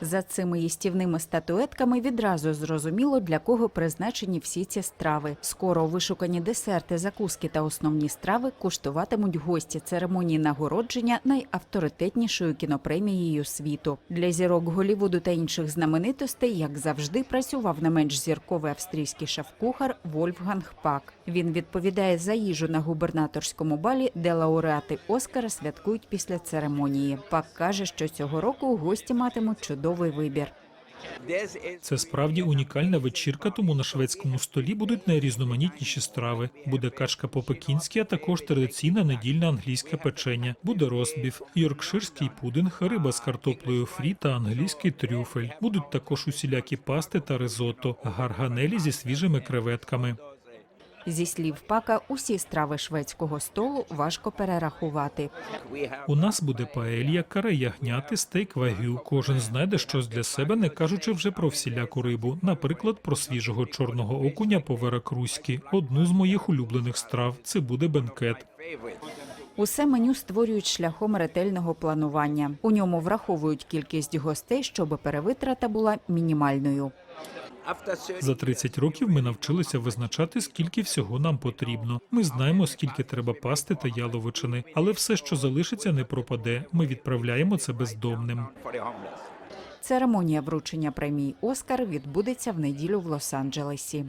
За цими їстівними статуетками відразу зрозуміло, для кого призначені всі ці страви. Скоро вишукані десерти, закуски та основні страви куштуватимуть гості церемонії нагородження найавторитетнішою кінопремією світу. Для зірок Голівуду та інших знаменитостей, як завжди, працював не менш зірковий австрійський шеф-кухар Вольфганг Пак. Він відповідає за їжу на губернаторському балі, де лауреати Оскара святкують після церемонії. Пак каже, що цього року гості матимуть чудовий вибір. Це справді унікальна вечірка, тому на шведському столі будуть найрізноманітніші страви. Буде качка по-пекінськи, а також традиційне недільне англійське печення. Буде розбіф, йоркширський пудинг, риба з картоплею фрі та англійський трюфель. Будуть також усілякі пасти та ризотто, гарганелі зі свіжими креветками. Зі слів пака, усі страви шведського столу важко перерахувати. У нас буде паелья, каре ягняти, стейк вагю. Кожен знайде щось для себе, не кажучи вже про всіляку рибу. Наприклад, про свіжого чорного окуня по веракруськи. Одну з моїх улюблених страв. Це буде бенкет. Усе меню створюють шляхом ретельного планування. У ньому враховують кількість гостей, щоб перевитрата була мінімальною. За 30 років ми навчилися визначати, скільки всього нам потрібно. Ми знаємо, скільки треба пасти та яловичини, але все, що залишиться, не пропаде. Ми відправляємо це бездомним. Церемонія вручення премії Оскар відбудеться в неділю в Лос-Анджелесі.